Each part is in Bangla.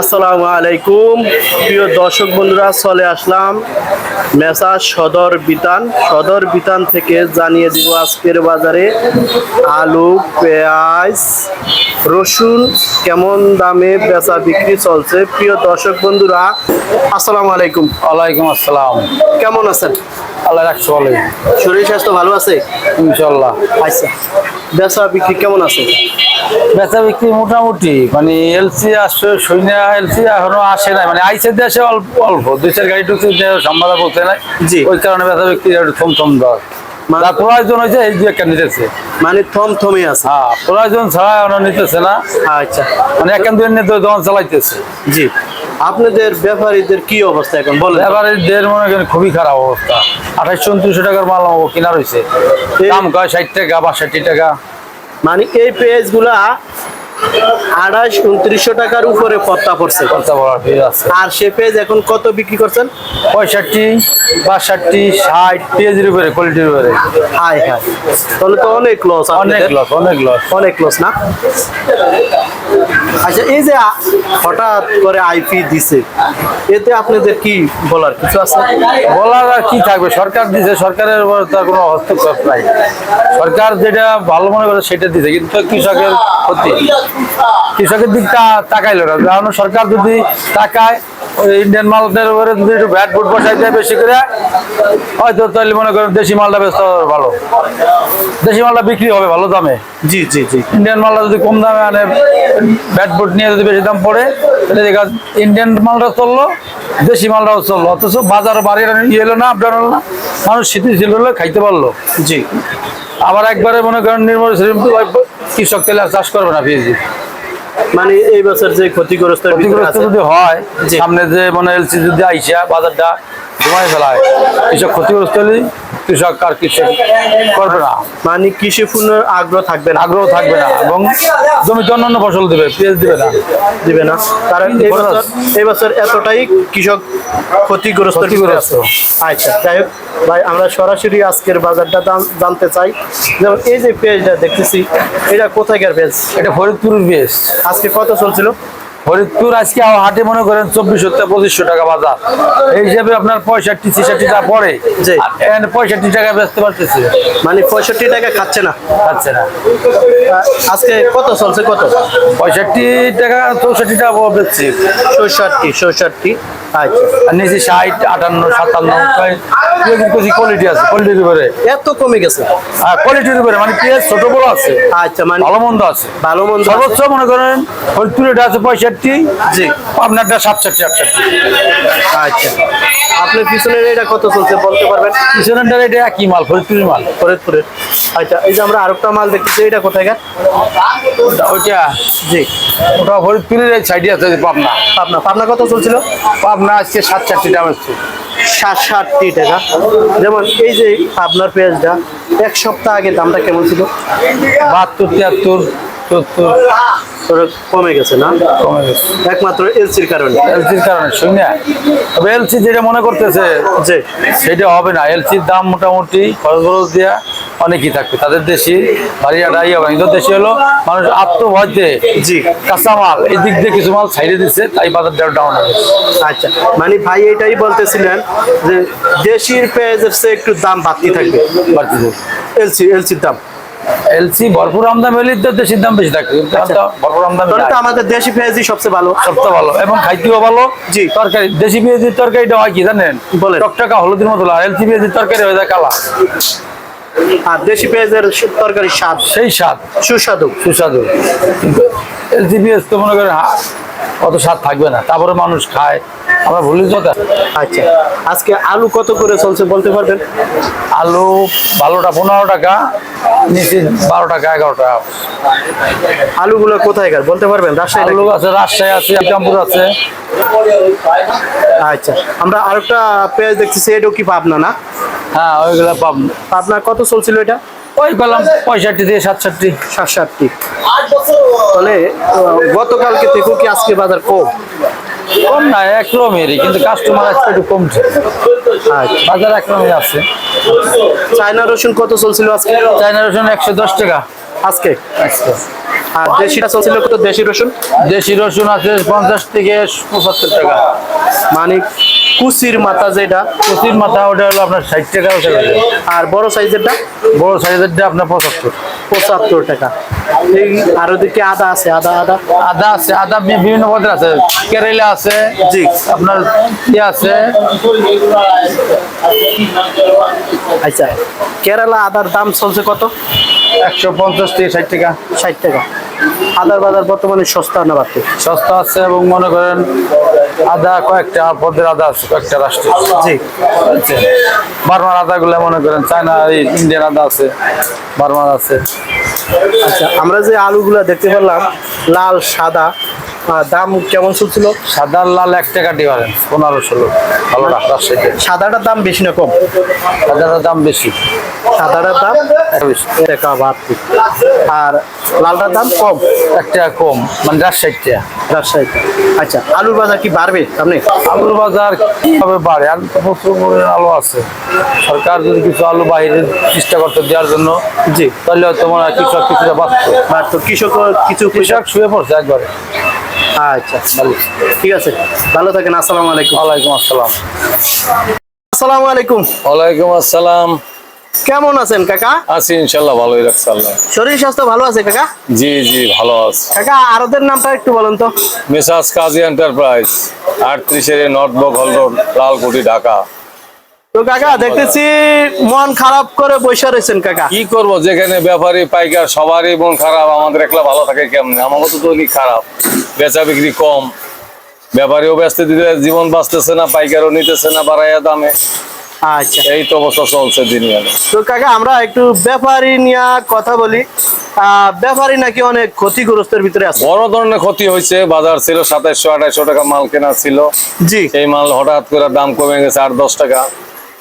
আসসালামু আলাইকুম। প্রিয় দর্শক বন্ধুরা, চলে আসলাম মেসা সদর বিতান। সদর বিতান থেকে জানিয়ে দিব আজকের বাজারে আলু, পেঁয়াজ রসুন কেমন দামে বেচা বিক্রি চলছে? প্রিয় দর্শক বন্ধুরা আসসালামু আলাইকুম। ওয়ালাইকুম আসসালাম। কেমন আছেন? আল্লাহ রাখছে বলে শরীর স্বাস্থ্য ভালো আছে? ইনশাল্লাহ আচ্ছা। বেচা বিক্রি কেমন আছে? বেচা বিক্রি মোটামুটি মানে এলসি আসছে সৈন্য এলসি এখনও আসে নাই। মানে আইসে দেশে অল্প অল্প। দুই চার গাড়ি ঢুকছে সম্বাদ বলতে নাই। জি। ওই কারণে বেচা বিক্রি একটু থম থম দর। প্রয়োজন হয়েছে এই একটা নিতেছে মানে থম থমে আছে। হ্যাঁ প্রয়োজন ছাড়া নিতেছে না। আচ্ছা। মানে এখান দোকান চালাইতেছে। জি। আপনাদের ব্যাপারীদের কি অবস্থা এখন? বলেন। মনে করেন খুবই খারাপ অবস্থা। আঠাশ উনত্রিশশো টাকার মাল কেনা রয়েছে। দাম কয়? ষাট টাকা বাষট্টি টাকা। মানে এই পেজগুলা আড়াইশ উনত্রিশশো টাকার উপরে পত্তা পড়ছে। আর সে পেঁয়াজ এখন কত বিক্রি করছেন? পঁয়ষট্টি বাষট্টি ষাট পেঁয়াজের উপরে কোয়ালিটির উপরে। High high. তাহলে তো অনেক লস অনেক লস অনেক লস অনেক লস না? আচ্ছা এই যে হঠাৎ করে আইপি দিছে এতে আপনাদের কি বলার কিছু আছে? বলার আর কি থাকবে? সরকার দিছে সরকারের উপর তার কোনো হস্তক্ষেপ নাই। সরকার যেটা ভালো মনে করে সেটা দিছে কিন্তু কৃষকের ক্ষতি। কৃষকের দিকটা তাকাইলো না। কারণ সরকার যদি তাকায় ওই ইন্ডিয়ান মালদের উপরে যদি একটু ভ্যাট বুট বসাই দেয় বেশি করে হয়তো তাহলে মনে করেন দেশি মালটা হবে ভালো। দেশি মালটা বিক্রি হবে ভালো দামে। জি জি জি। ইন্ডিয়ান মালটা যদি কম দামে আনে ব্যাট বুট নিয়ে যদি বেশি দাম পড়ে তাহলে দেখা ইন্ডিয়ান মালটা চলল দেশি মালটাও চলল। অথচ বাজার বাড়ি ইয়ে এলো না আপডাউন হলো না। মানুষ স্থিতিশীল হলে খাইতে পারল। জি। আবার একবারে মনে করেন নির্মল কৃষক তেলে আর চাষ করবে না পিএসজি মানে এই বছর যে ক্ষতিগ্রস্ত ক্ষতিগ্রস্ত যদি হয় সামনে যে মানে এলসি যদি আইসা বাজারটা ঘুমাই ফেলায়। কৃষক ক্ষতিগ্রস্ত হলে কৃষক আর কৃষক করবে না মানে কৃষি পণ্যের আগ্রহ থাকবে না। আগ্রহ থাকবে না এবং জমিতে অন্যান্য ফসল দেবে পেঁয়াজ দিবে না। দিবে না। কারণ এই বছর এতটাই কৃষক ক্ষতিগ্রস্ত ক্ষতিগ্রস্ত। আচ্ছা যাই হোক। ভাই আমরা সরাসরি আজকের বাজারটা জানতে চাই। যেমন এই যে পেঁয়াজটা দেখতেছি এটা কোথায় পেঁয়াজ? এটা ফরিদপুরের বেশ আজকে কত চলছিল? ফরিদপুর আজকে হাটে মনে করেন চব্বিশশো থেকে পঁচিশশো টাকা বাজার। এই হিসাবে আপনার পঁয়ষট্টি ছেষট্টি টাকা পড়ে। জি। পঁয়ষট্টি টাকা বেচতে পারতেছে। মানে পঁয়ষট্টি টাকা খাচ্ছে না? খাচ্ছে না। আজকে কত চলছে কত? পঁয়ষট্টি টাকা চৌষট্টি টাকা বেচছি। চৌষট্টি চৌষট্টি। আচ্ছা আর নিচে ষাট আটান্ন সাতান্ন কোয়ালিটি আছে কোয়ালিটির উপরে। এত কমে গেছে। আর কোয়ালিটির উপরে মানে পেঁয়াজ ছোট বড় আছে। আচ্ছা মানে ভালো মন্দ আছে। ভালো মন্দ সর্বোচ্চ মনে করেন আছে পঁয়ষট্টি জি। আপনারটা সাতষট্টি আটষট্টি। আচ্ছা। আপনার পিছনের এটা কত চলছে বলতে পারবেন? এটা একই মাল ফরিদপুরের মাল। ফরিদপুরের। আচ্ছা এই যে আমরা আরেকটা মাল দেখতেছি এটা কোথায় ওইটা জি। ওটা হরিদপুরের সাইডে আছে পাবনা। পাবনা। পাবনা কত চলছিল? পাবনা আজকে সাতষট্টি দাম আসছে ষাট ষাটটি টাকা। যেমন এই যে পাবনার পেঁয়াজটা এক সপ্তাহ আগে দামটা কেমন ছিল? বাহাত্তর তিয়াত্তর। সত্তর কমে গেছে না? কমে গেছে। একমাত্র এলসির কারণে। এলসির কারণে শুনে তবে এলসি যেটা মনে করতেছে যে সেটা হবে না। এলসির দাম মোটামুটি খরচ খরচ দেওয়া অনেকই থাকবে। তাদের দেশি বাড়িয়াটাই হবে কিন্তু দেশি হলো মানুষ আত্মভয়তে জি। কাঁচামাল এই দিক দিয়ে কিছু মাল ছাইড়ে দিচ্ছে তাই বাজার ডাউন হবে আচ্ছা মানে ভাই এটাই বলতেছিলেন যে দেশির পেঁয়াজের চেয়ে একটু দাম বাড়তি থাকবে। বাড়তিছে এলসি এলসির দাম। এলসি ভরপুর হলে তো দাম বেশি কিন্তু আচ্ছা। ভরপুর তো আমাদের দেশি সবচেয়ে ভালো। সবচেয়ে ভালো। এবং খাইতেও ভালো। জি। তরকারি দেশি পেঁয়াজের তরকারিটা হয় কি জানেন। টকটাকা হলুদের মতো আর এলসি পেঁয়াজের তরকারি হয়ে যায় কালা। আর দেশি পেঁয়াজের তরকারি স্বাদ? সেই স্বাদ। সুস্বাদু। সুস্বাদু। কিন্তু এলসি পেঁয়াজ তো মনে করেন অত স্বাদ থাকবে না। তারপরে মানুষ খায়। আমরা ভুলি কথা। আচ্ছা। আজকে আলু কত করে চলছে বলতে পারবেন? আলু ভালোটা পনেরো টাকা। নিচে বারো টাকা এগারো টাকা। আলুগুলো কোথায় গেল? বলতে পারবেন? রাজশাহী আলু আছে রাজশাহী আছে আছে। আচ্ছা আমরা আরেকটা পেঁয়াজ দেখতেছি এটাও কি পাবনা না? হ্যাঁ ওইগুলো পাব পাবনা কত চলছিল এটা? ওই পেলাম পঁয়ষট্টি থেকে সাতষট্টি। সাত তাহলে গতকালকে থেকেও কি আজকে বাজার কম? কম না একরকমেরই কিন্তু কাস্টমার আজকে একটু কমছে। আচ্ছা। বাজার একরকমই আছে। চায়না রসুন কত চলছিল আজকে? চাইনা রসুন একশো দশ টাকা। আজকে? একশো আর দেশিটা চলছিল কত? দেশি রসুন? দেশি রসুন আছে পঞ্চাশ থেকে পঁচাত্তর টাকা। মানে কুচির মাথা যেটা। প্রতির মাথা ওটা হলো আপনার ষাট টাকা। আর বড় সাইজেরটা? বড় সাইজেরটা আপনার পঁচাত্তর। পঁচাত্তর টাকা। আর ওদিকে আদা আছে আদা আদা। আদা আছে আদা বিভিন্ন পদের আছে। কেরেলা আছে জি। আপনার ইয়ে আছে। আচ্ছা কেরালা আদার দাম চলছে কত? একশো পঞ্চাশ থেকে ষাট টাকা। ষাট টাকা। আদার বাজার বর্তমানে সস্তা না বাড়তে? সস্তা আছে এবং মনে করেন আদা কয়েকটা পদের আদা আছে কয়েকটা রাষ্ট্রে জি। বার্মার আদাগুলো মনে করেন চায়না এই ইন্ডিয়ান আদা আছে বারমার আছে। আচ্ছা আমরা যে আলুগুলো দেখতে পেলাম লাল সাদা দাম কেমন চলছিল? সাদা লাল এক টাকা ডিফারেন্স পনেরো ষোলো। ভালো রাজশাহীতে সাদাটার দাম বেশি না কম? সাদাটার দাম বেশি। সাদাটার দাম। টাকা বাড়তি আর লালটার দাম কম? এক টাকা কম মানে রাজশাহীতে রাজশাহীতে আচ্ছা আলুর বাজার কি বাড়বে সামনে? আলুর বাজার কীভাবে বাড়ে? আর প্রচুর পরিমাণে আলু আছে। সরকার যদি কিছু আলু বাইরে চেষ্টা করতে দেওয়ার জন্য জি। তাহলে মনে কৃষক কিছুটা বাঁচত কৃষক কিছু কৃষক শুয়ে পড়ছে একবারে। আচ্ছা ভালো। ঠিক আছে ভালো থাকেন আসসালামু আলাইকুম। ওয়ালাইকুম আসসালাম। আসসালামু আলাইকুম। ওয়ালাইকুম আসসালাম। কেমন আছেন কাকা? আছি ইনশাল্লাহ ভালোই রাখছে আল্লাহ। শরীর স্বাস্থ্য ভালো আছে কাকা? জি জি ভালো আছে। কাকা আরদের নামটা একটু বলেন তো। Messrs Kazi enterprise আটত্রিশের north hall road Lalkuti Dhaka. তো কাকা দেখতেছি মন খারাপ করে বসে রয়েছেন কাকা। কি করব যেখানে ব্যাপারী পাইকার সবারই মন খারাপ আমাদের একলা ভালো থাকে কেমনে? আমাকে তো দৈনিক খারাপ বেচা বিক্রি কম। ব্যাপারীও ব্যস্ত দিতে জীবন বাঁচতেছে না পাইকারও নিতেছে না বাড়াইয়া দামে। আচ্ছা। এই তো অবস্থা চলছে দিন তো কাকা আমরা একটু ব্যাপারী নিয়ে কথা বলি। ব্যাপারী নাকি অনেক ক্ষতিগ্রস্তের ভিতরে আছে। বড় ধরনের ক্ষতি হয়েছে বাজার ছিল সাতাইশশো আঠাইশশো টাকা মাল কেনা ছিল। জি। এই মাল হঠাৎ করে দাম কমে গেছে আট দশ টাকা।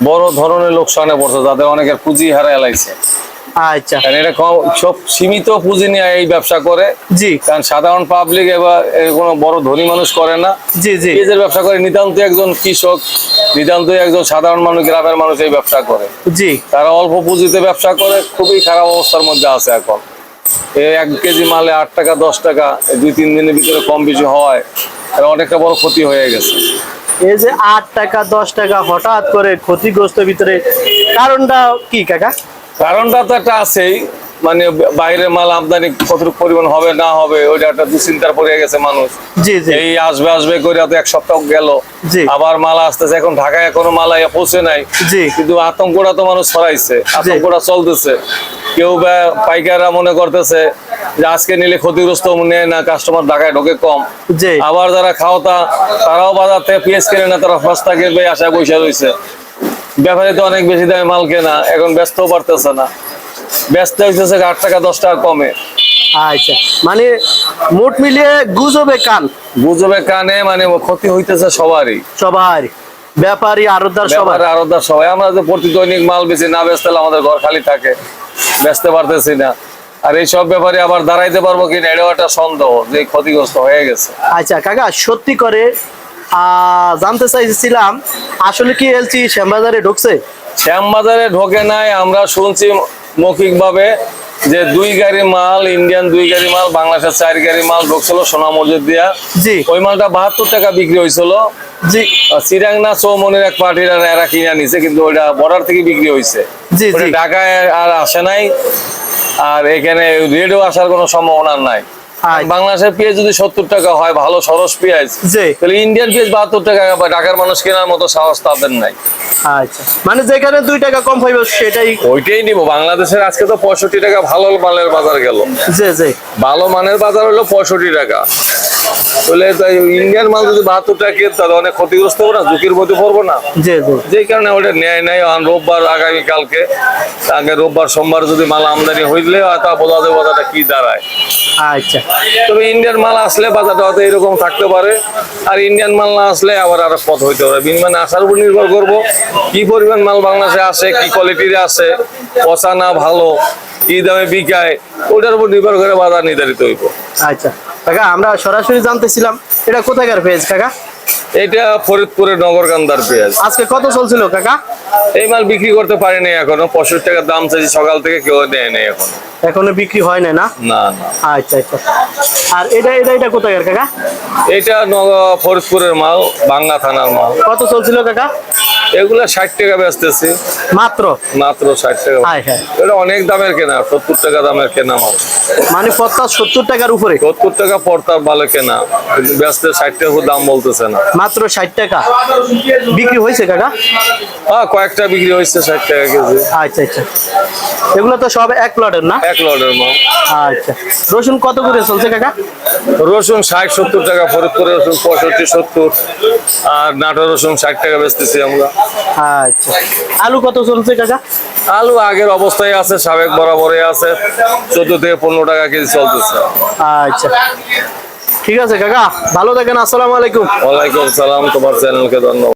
বড় ধরনের লোকসানে পড়ছে যাদের অনেকের পুঁজি হারায় লাইছে। আচ্ছা। কারণ এটা সব সীমিত পুঁজি নিয়ে এই ব্যবসা করে। জি। কারণ সাধারণ পাবলিক এবার কোনো বড় ধনী মানুষ করে না। জি জি। ব্যবসা করে নিতান্ত একজন কৃষক নিতান্ত একজন সাধারণ মানুষ গ্রামের মানুষ এই ব্যবসা করে। জি। তারা অল্প পুঁজিতে ব্যবসা করে খুবই খারাপ অবস্থার মধ্যে আছে এখন। এই এক কেজি মালে আট টাকা দশ টাকা দুই তিন দিনের ভিতরে কম বেশি হওয়ায় এর অনেকটা বড় ক্ষতি হয়ে গেছে। এই যে আট টাকা, দশ টাকা হঠাৎ করে ক্ষতিগ্রস্ত ভিতরে কারণটা কি, কাকা? কারণটা তো একটা আছেই। মানে বাইরে মাল আমদানি কতটুকু পরিমাণ হবে না হবে ওইটা একটা দুশ্চিন্তার পড়ে গেছে মানুষ। এই আসবে আসবে করে তো এক সপ্তাহ গেল। আবার মাল আসতেছে এখন ঢাকায় এখনও মাল পৌঁছে নাই। কিন্তু আতঙ্কটা তো মানুষ ছড়াইছে আতঙ্কটা চলতেছে। কেউ বা পাইকাররা মনে করতেছে যে আজকে নিলে ক্ষতিগ্রস্ত নেয় না কাস্টমার ঢাকায় ঢোকে কম। আবার যারা খাওয়াতা তারাও বাজার থেকে পেঁয়াজ কেনে না তারা সস্তা কিনবে আশায় বসে রয়েছে। ব্যাপারে তো অনেক বেশি দামে মাল কেনা এখন ব্যস্তও পারতেছে না। ব্যস্ত হইতেছে আট টাকা দশ টাকা কমে। আচ্ছা মানে মোট মিলিয়ে গুজবে কান? গুজবে কানে মানে ক্ষতি হইতেছে সবারই। সবার ব্যাপারী আরদার সবার ব্যাপারে আরদার সবাই। আমরা যে প্রতি দৈনিক মাল বেশি না বেচতে আমাদের ঘর খালি থাকে। বেচতে পারতেছি না। আর এই সব ব্যাপারে আবার দাঁড়াইতে পারব কিনা এটাও একটা সন্দেহ যে ক্ষতিগ্রস্ত হয়ে গেছে। আচ্ছা কাকা সত্যি করে আহ, জানতে চাইছিলাম আসলে কি এলচি শ্যামবাজারে ঢুকছে? শ্যামবাজারে ঢোকে নাই আমরা শুনছি মৌখিক ভাবে যে দুই গাড়ি মাল ইন্ডিয়ান দুই গাড়ি মাল বাংলাদেশের চার গাড়ি মাল ঢুকছিল সোনা মসজিদ দিয়া। জি। ওই মালটা বাহাত্তর টাকা বিক্রি হয়েছিল। জি। চৌমনির এক পার্টির এরা কিনে নিছে কিন্তু ওইটা বর্ডার থেকে বিক্রি হয়েছে। জি, ঢাকায় আর আসে নাই। আর এখানে রেডও আসার কোনো সম্ভাবনা নাই। বাংলাদেশের পেঁয়াজ যদি সত্তর টাকা হয় ভালো সরস পেঁয়াজ তাহলে ইন্ডিয়ান পেঁয়াজ বাহাত্তর টাকা বা ঢাকার মানুষ কেনার মতো সাহস তাদের নাই। আচ্ছা। মানে যেখানে দুই টাকা কম পাইব সেটাই ওইটাই নিব। বাংলাদেশের আজকে তো পঁয়ষট্টি টাকা ভালো মালের বাজার গেল। জি জি। ভালো মানের বাজার হলো পঁয়ষট্টি টাকা। তো ইন্ডিয়ান মাল যদি বাহাত্তর টাকা কিনতে তাহলে অনেক ক্ষতিগ্রস্ত হব না ঝুঁকির মধ্যে পড়ব না। জি জি। যেই কারণে ওটা আর রোববার আগামী কালকে আগে রোববার সোমবার যদি মাল আমদানি হইলে হয়তো বোঝা যাবে বাজারটা কি দাঁড়ায়। আচ্ছা। তবে ইন্ডিয়ান মাল আসলে বাজারটা হয়তো এরকম থাকতে পারে আর ইন্ডিয়ান মাল না আসলে আবার আরও পথ হইতে পারে। বিনিময় আসার উপর নির্ভর করব কি পরিমাণ মাল বাংলাদেশে আসে কি কোয়ালিটির আসে পচা না ভালো কি দামে বিকায় ওটার উপর নির্ভর করে বাজার নির্ধারিত হইব। আচ্ছা। কাকা আমরা সরাসরি জানতেছিলাম এটা কোথাকার পেজ কাকা? এটা ফরিদপুরের নগরকান্দার পেঁয়াজ। আজকে কত চলছিল কাকা? এই মাল বিক্রি করতে পারিনি এখনও পঁয়ষট্টি টাকার দাম চাইছি সকাল থেকে কেউ দেয় নাই এখন। এখনও বিক্রি হয় না? না না। আচ্ছা আচ্ছা। আর এটা এটা এটা কোথায় কাকা? এটা ফরিদপুরের মাল বাংলা থানার মাল। কত চলছিল কাকা? এগুলা ষাট টাকা বেচতেছি। মাত্র? মাত্র ষাট টাকা। এটা অনেক দামের কেনা সত্তর টাকা দামের কেনা মাল। মানে পত্তা সত্তর টাকার উপরে? সত্তর টাকা পড়তার ভালো কেনা। ব্যস্ত ষাট টাকা দাম বলতেছে না। মাত্র ষাট টাকা। বিক্রি হয়েছে কাকা? হ্যাঁ কয়েকটা বিক্রি হয়েছে ষাট টাকা কেজি। আচ্ছা আচ্ছা। এগুলো তো সব এক প্লটের না? এক লটের মাল। আচ্ছা। রসুন কত করে চলছে কাকা? রসুন ষাট সত্তর টাকা ফরিদপুরের রসুন পঁয়ষট্টি সত্তর। আর নাটোর রসুন ষাট টাকা বেচতেছি আমরা। আচ্ছা। আলু কত চলছে কাকা? আলু আগের অবস্থায় আছে সাবেক বরাবরই আছে। চোদ্দ থেকে পনেরো টাকা কেজি চলতেছে। আচ্ছা। ঠিক আছে কাকা ভালো থাকেন আসসালামু আলাইকুম। ওয়ালাইকুম সালাম তোমার চ্যানেলকে ধন্যবাদ।